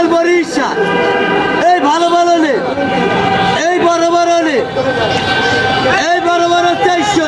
মাল বরিশাল এই ভালো ভালো নে। এই বড় বড় নে। এই বড় বড় চারশো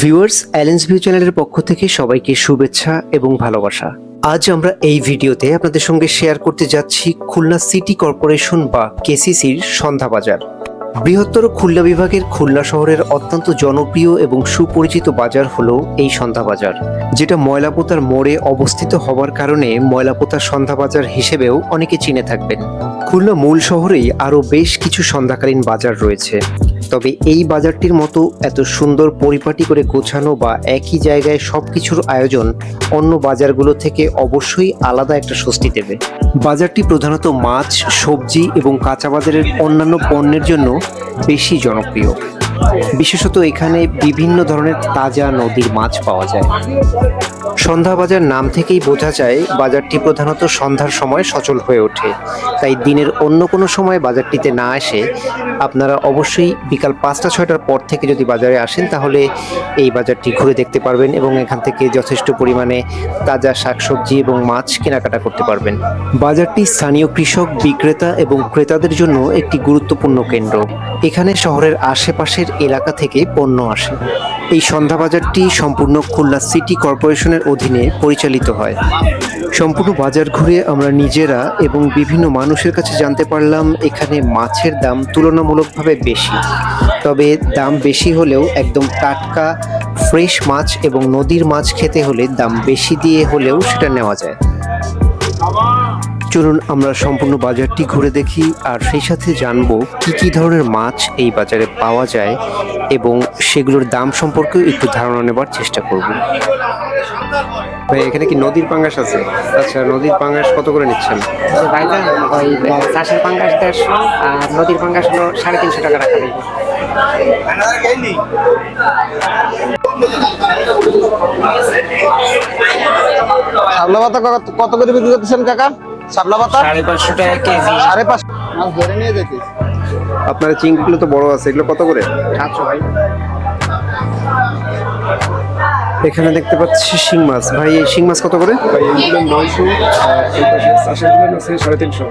ভিউয়ার্স অ্যালেন্স ভিউ চ্যানেলের পক্ষ থেকে সবাইকে শুভেচ্ছা এবং ভালোবাসা। আজ আমরা এই ভিডিওতে আপনাদের সঙ্গে শেয়ার করতে যাচ্ছি খুলনা সিটি কর্পোরেশন বা কেসিসির সন্ধ্যা বাজার। বৃহত্তর খুলনা বিভাগের খুলনা শহরের অত্যন্ত জনপ্রিয় এবং সুপরিচিত বাজার হল এই সন্ধ্যা বাজার, যেটা ময়লাপোতার মোড়ে অবস্থিত হওয়ার কারণে ময়লাপোতার সন্ধ্যা বাজার হিসেবেও অনেকে চিনে থাকবেন। খুলনা মূল শহরেই আরও বেশ কিছু সন্ধ্যাকালীন বাজার রয়েছে। তবে এই বাজারটির মতো এত সুন্দর পরিপাটি করে গোছানো বা একই জায়গায় সবকিছুর আয়োজন অন্য বাজারগুলো থেকে অবশ্যই আলাদা একটা স্বস্তি দেবে। বাজারটি প্রধানত মাছ, সবজি এবং কাঁচা বাজারের অন্যান্য পণ্যের জন্য বেশি জনপ্রিয়। বিশেষত এখানে বিভিন্ন ধরনের তাজা নদীর মাছ পাওয়া যায়। সন্ধ্যা বাজার নাম থেকেই বোঝা যায়, বাজারটি প্রধানত সন্ধ্যার সময় সচল হয়ে ওঠে। তাই দিনের অন্য কোনো সময় বাজারটিতে না এসে আপনারা অবশ্যই বিকাল পাঁচটা, ছয়টার পর থেকে যদি বাজারে আসেন, তাহলে এই বাজারটি ঘুরে দেখতে পারবেন এবং এখান থেকে যথেষ্ট পরিমাণে তাজা শাকসবজি এবং মাছ কেনাকাটা করতে পারবেন। বাজারটি স্থানীয় কৃষক, বিক্রেতা এবং ক্রেতাদের জন্য একটি গুরুত্বপূর্ণ কেন্দ্র। এখানে শহরের আশেপাশের এলাকা থেকে পণ্য আসে। এই সন্ধ্যা বাজারটি সম্পূর্ণ খুলনা সিটি কর্পোরেশনের অধীনে পরিচালিত হয়। সম্পূর্ণ বাজার ঘুরে আমরা নিজেরা এবং বিভিন্ন মানুষের কাছে জানতে পারলাম এখানে মাছের দাম তুলনামূলকভাবে বেশি। তবে দাম বেশি হলেও একদম টাটকা, ফ্রেশ মাছ এবং নদীর মাছ খেতে হলে দাম বেশি দিয়ে হলেও সেটা নেওয়া যায়। চলুন আমরা সম্পূর্ণ বাজারটি ঘুরে দেখি আর সেই সাথে জানব কি কি ধরনের মাছ এই বাজারে পাওয়া যায় এবং সেগুলোর দাম সম্পর্কেও একটু ধারণা নেবার চেষ্টা করব। ভাই এখানে কি নদীর পাঙ্গাস আছে? আচ্ছা নদীর পাঙ্গাস কত করে নিচ্ছেন? ভাইজান ওই চাষের পাঙ্গাস দেড়শো আর নদীর পাঙ্গাস হলো সাড়ে তিনশো টাকা রাখা শাপলা পাতা কত- কত করে বিক্রি করতেছেন কাকা? শাপলা পাতা? সাড়ে পাঁচশো টাকা কেজি। সাড়ে পাঁচ মাছ ধরে নিয়ে যেতিস আপনার চিংড়িগুলো তো বড় আছে এগুলো কত করে? সাতশো ভাই। এখানে দেখতে পাচ্ছি শিং মাছ। ভাই এই শিং মাছ কত করে? এইগুলো নয়শো আর এই আছে সাড়ে তিনশো।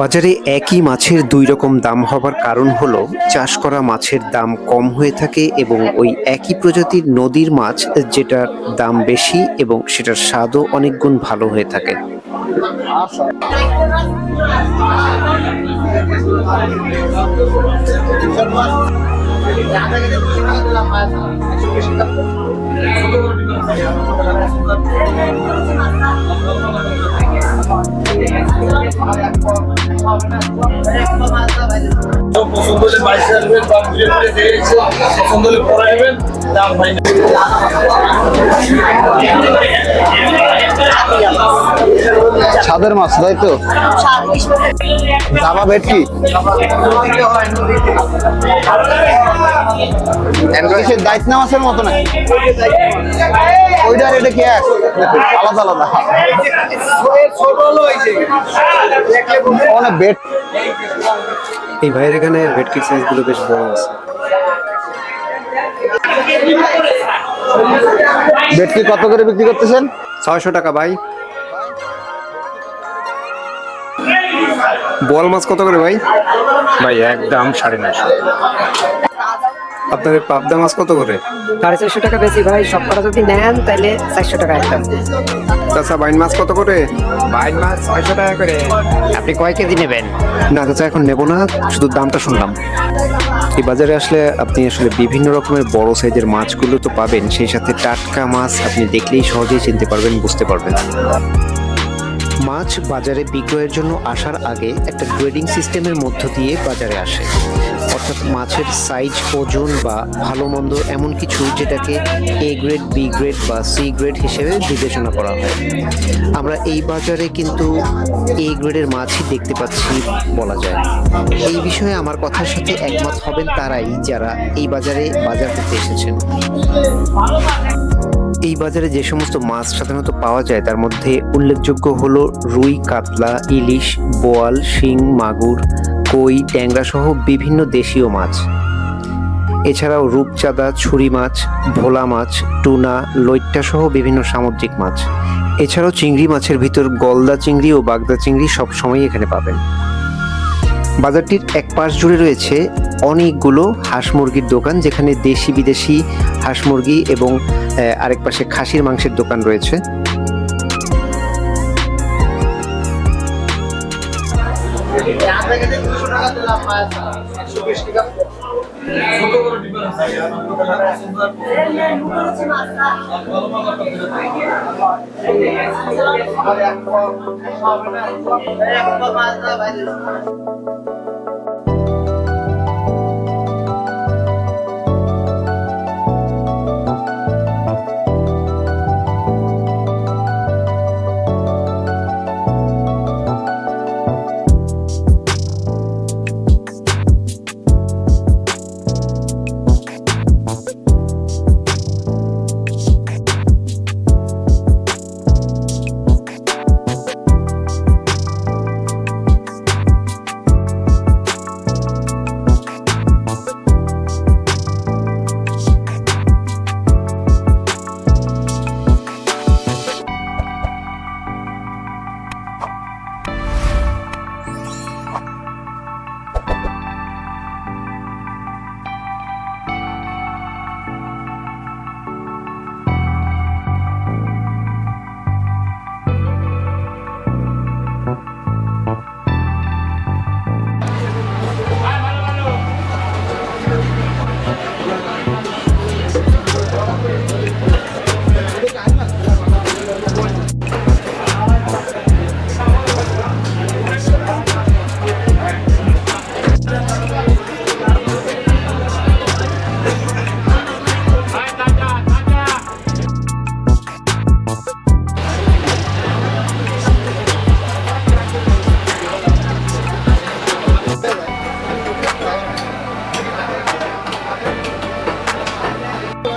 বাজারে একই মাছের দুই রকম দাম হবার কারণ হলো চাষ করা মাছের দাম কম হয়ে থাকে এবং ওই একই প্রজাতির নদীর মাছ যেটার দাম বেশি এবং সেটার স্বাদও অনেক গুণ ভালো হয়ে থাকে। পছন্দ হলে বাইশে আসবেন বা ঘুরে ঘুরে দেখে এসে পছন্দ হলে পরে নেবেন দাম ভাই ছাদের মাছ তাই তো? জামা ভেটকি কিসের দায়িত্ব মাছের মতো নাকি? ওইটার এটা কি এক? আলাদা আলাদা। অনেক বেট এই ভাইয়ের এখানে ভেটকির সাইজগুলো বেশ বড় আছে। বেটকি কত করে বিক্রি করতেছেন? ছয়শো টাকা ভাই। বল মাছ কত করে ভাই? ভাই একদম সাড়ে নয়শো। আপনাদের পাবদা মাছ কত করে? সাড়ে চারশো টাকা বেশি ভাই সব কটা যদি নেন তাহলে চারশো টাকা একদম চাচা বাইন মাছ কত করে? বাইর মাছ ছয়শো টাকা করে। আপনি কয় কেজি নেবেন? না চাচা এখন নেব না শুধু দামটা শুনলাম। এই বাজারে আসলে আপনি আসলে বিভিন্ন রকমের বড় সাইজের মাছগুলো তো পাবেন, সেই সাথে টাটকা মাছ আপনি দেখলেই সহজেই চিনতে পারবেন, বুঝতে পারবেন। মাছ বাজারে বিক্রয়ের জন্য আসার আগে একটা গ্রেডিং সিস্টেমের মধ্য দিয়ে বাজারে আসে। অর্থাৎ মাছের সাইজ ওজন বা ভালো মন্দ এমন কিছু যেটাকে এ গ্রেড বি গ্রেড বা সি গ্রেড হিসেবে বিবেচনা করা হয়। আমরা এই বাজারে কিন্তু এ গ্রেডের মাছই দেখতে পাচ্ছি বলা যায়। এই বিষয়ে আমার কথার সাথে একমত হবেন তারাই যারা এই বাজারে বাজার করতে এসেছেন। এই বাজারে যে সমস্ত মাছ সাধারণত পাওয়া যায়, তার মধ্যে উল্লেখযোগ্য হলো রুই, কাতলা, ইলিশ, বোয়াল, শিং, মাগুর, কই, ট্যাংরা সহ বিভিন্ন দেশীয় মাছ। এছাড়াও রূপচাঁদা, ছুরি মাছ, ভোলা মাছ, টুনা, লইট্টা সহ বিভিন্ন সামুদ্রিক মাছ। এছাড়াও চিংড়ি মাছের ভিতর গলদা চিংড়ি ও বাগদা চিংড়ি সব সময় এখানে পাবেন। বাজারটির এক পাশ জুড়ে রয়েছে অনেকগুলো হাঁস মুরগির দোকান, যেখানে দেশি বিদেশি হাঁস মুরগি এবং আরেক পাশে খাসির মাংসের দোকান রয়েছে।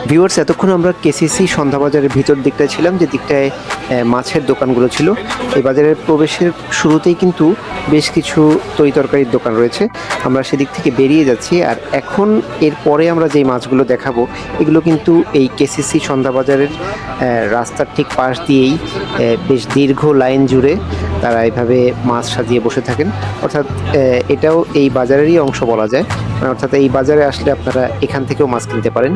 ভিউয়ার্স এতক্ষণ আমরা কেসিসি সন্ধ্যা বাজারের ভিতর দিকটায় ছিলাম, যে দিকটায় মাছের দোকানগুলো ছিল। এই বাজারের প্রবেশের শুরুতেই কিন্তু বেশ কিছু তরি তরকারির দোকান রয়েছে। আমরা সেদিক থেকে বেরিয়ে যাচ্ছি, আর এখন এরপরে আমরা যেই মাছগুলো দেখাবো, এগুলো কিন্তু এই কেসিসি সন্ধ্যা বাজারের রাস্তার ঠিক পাশ দিয়েই বেশ দীর্ঘ লাইন জুড়ে তারা এইভাবে মাছ সাজিয়ে বসে থাকেন। অর্থাৎ এটাও এই বাজারেরই অংশ বলা যায়। অর্থাৎ এই বাজারে আসলে আপনারা এখান থেকেও মাছ কিনতে পারেন।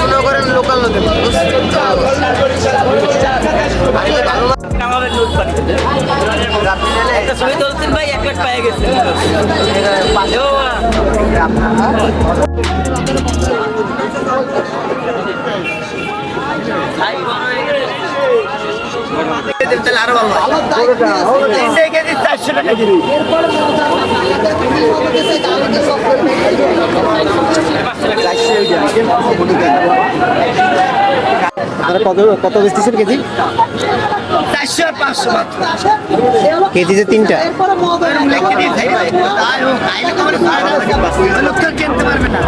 মনে করেন লোকাল নদী আমাদের লুট পানি একটা ছবি তুলছেন ভাই এক লাখ পায়ে গেছে ভাই কত কত কেজি চারশো পাঁচশো মাত্র কেজিতে তিনটা কিনতে পারবে না।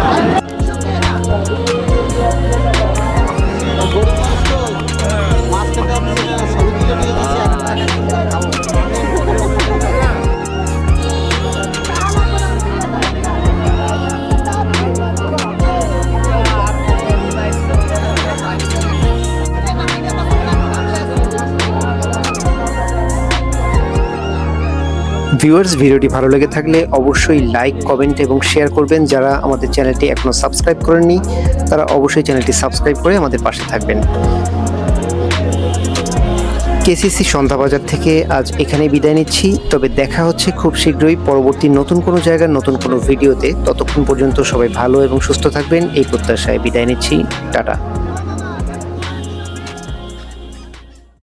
ভিউয়ার্স, ভিডিওটি ভালো লেগে থাকলে অবশ্যই লাইক, কমেন্ট এবং শেয়ার করবেন। যারা আমাদের চ্যানেলটি এখনও সাবস্ক্রাইব করেননি, তারা অবশ্যই চ্যানেলটি সাবস্ক্রাইব করে আমাদের পাশে থাকবেন। কেসিসি সন্ধ্যাবাজার থেকে আজ এখানে বিদায় নিচ্ছি। তবে দেখা হচ্ছে খুব শীঘ্রই পরবর্তী নতুন কোনো জায়গার নতুন কোনো ভিডিওতে। ততক্ষণ পর্যন্ত সবাই ভালো এবং সুস্থ থাকবেন। এই প্রত্যাশায় বিদায় নিচ্ছি। টাটা।